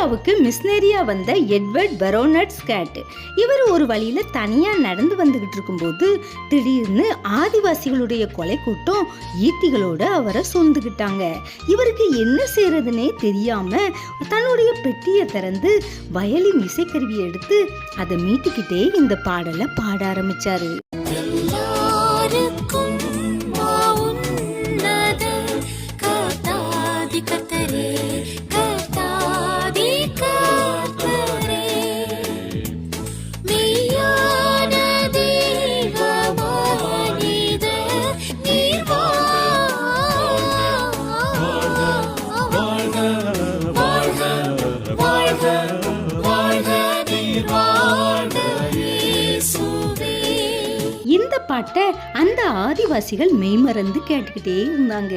இந்தியாவுக்கு மிஷினரியா வந்த Edward பெரோனட் skate இவர் ஒரு வழியில தனியா நடந்து வந்துகிட்டு இருக்கும்போது திடீர்னு ஆதிவாசிகளுடைய கொலை கூட்டம் ஈட்டிகளோட அவரை சூழ்ந்துக்கிட்டாங்க இவருக்கு என்ன செய்கிறதுனே தெரியாம தன்னுடைய பெட்டியை திறந்து வயலின் இசைக்கருவியை எடுத்து அதை மீட்டிக்கிட்டே இந்த பாடலை பாட ஆரம்பிச்சாரு. இந்த பாட்டை அந்த ஆதிவாசிகள் மெய்மறந்து கேட்டுக்கிட்டே இருந்தாங்க.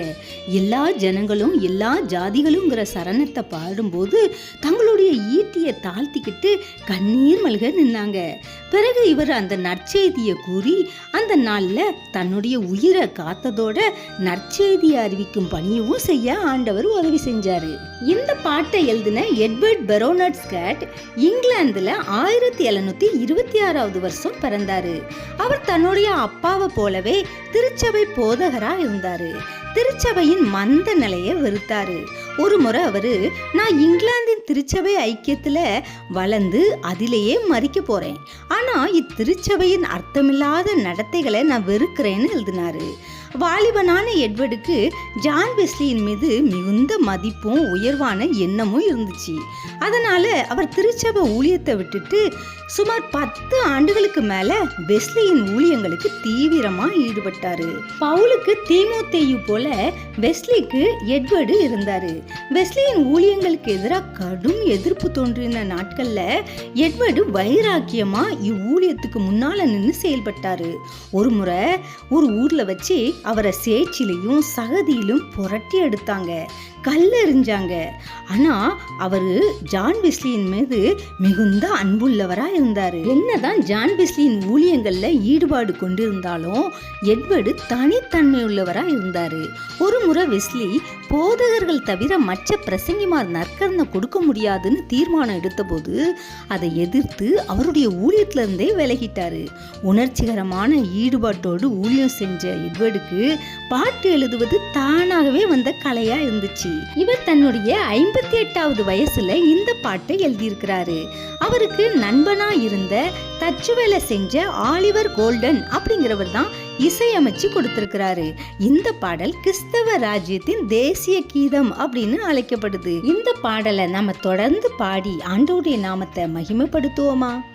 எல்லா ஜனங்களும் எல்லா ஜாதிகளுங்கிற சரணத்தை பாடும்போது தங்களுடைய ஈட்டியை தாழ்த்திக்கிட்டு கண்ணீர் மல்க நின்னாங்க. பிறகு இவர் அந்த நற்செய்தியை கூறி அந்த நாளில் தன்னுடைய உயிரை காத்ததோட நற்செய்தியை அறிவிக்கும் பணியவும் செய்ய ஆண்டவர் உதவி செஞ்சாரு. இந்த பாட்டை எழுதின எட்வர்ட் பெரோனட் ஸ்கேட் இங்கிலாந்துல ஆயிரத்தி எழுநூத்தி இருபத்தி ஆறாவது வருஷம் பிறந்தாரு. அவர் தன்னுடைய அப்பாவை போலவே திருச்சபை போதகரா இருந்தாரு. திருச்சபையின் மந்த நிலையை வெறுத்தாரு. ஒரு முறை அவர் நான் இங்கிலாந்தின் திருச்சபை ஐக்கியத்தில் வளர்ந்து அதிலேயே மறிக்க போகிறேன் ஆனால் இத்திருச்சபையின் அர்த்தமில்லாத நடத்தைகளை நான் வெறுக்கிறேன்னு எழுதினாரு. வாலிபனான எட்வர்டுக்கு ஜான் வெஸ்லியின் மீது மிகுந்த மதிப்பும் உயர்வான எண்ணமும் இருந்துச்சு. அதனால அவர் திருச்சபை ஊழியத்தை விட்டுட்டு சுமார் பத்து ஆண்டுகளுக்கு மேல வெஸ்லியின் ஊழியங்களுக்கு தீவிரமா ஈடுபட்டாரு. பவுலுக்கு தீமோத்தேயு போல வெஸ்லிக்கு எட்வர்டு இருந்தாரு. வெஸ்லியின் ஊழியங்களுக்கு எதிராக கடும் எதிர்ப்பு தோன்றின நாட்கள்ல எட்வர்டு வைராக்கியமா இவ்வூழியத்துக்கு முன்னால நின்று செயல்பட்டாரு. ஒரு முறை ஒரு ஊர்ல வச்சு அவரை சேச்சிலையும் சகதியிலும் புரட்டி எடுத்தாங்க. கல்லெறிஞ்சாங்க. ஆனால் அவர் ஜான் பிஸ்லியின் மீது மிகுந்த அன்புள்ளவராக இருந்தார். என்னதான் ஜான் பிஸ்லியின் ஊழியங்களில் ஈடுபாடு கொண்டிருந்தாலும் எட்வர்டு தனித்தன்மை உள்ளவராக இருந்தார். ஒரு முறை வெஸ்லி போதகர்கள் தவிர மற்ற பிரசங்கிமார் நற்கரணை கொடுக்க முடியாதுன்னு தீர்மானம் எடுத்தபோது அதை எதிர்த்து அவருடைய ஊழியத்திலிருந்தே விலகிட்டார். உணர்ச்சிகரமான ஈடுபாட்டோடு ஊழியம் செஞ்ச எட்வர்டுக்கு பாட்டு எழுதுவது தானாகவே வந்த கலையா இருந்துச்சு. இவர் தன்னுடைய ஐம்பத்தி எட்டாவது வயசுல இந்த பாட்டை எழுதியிருக்கிறாரு. அவருக்கு நண்பனா இருந்த தச்சு வேலை செஞ்ச ஆலிவர் கோல்டன் அப்படிங்கிறவர் தான் இசையமைச்சு கொடுத்திருக்கிறாரு. இந்த பாடல் கிறிஸ்தவ ராஜ்யத்தின் தேசிய கீதம் அப்படின்னு அழைக்கப்படுது. இந்த பாடலை நம்ம தொடர்ந்து பாடி ஆண்டோடைய நாமத்தை மகிமைப்படுத்துவோமா?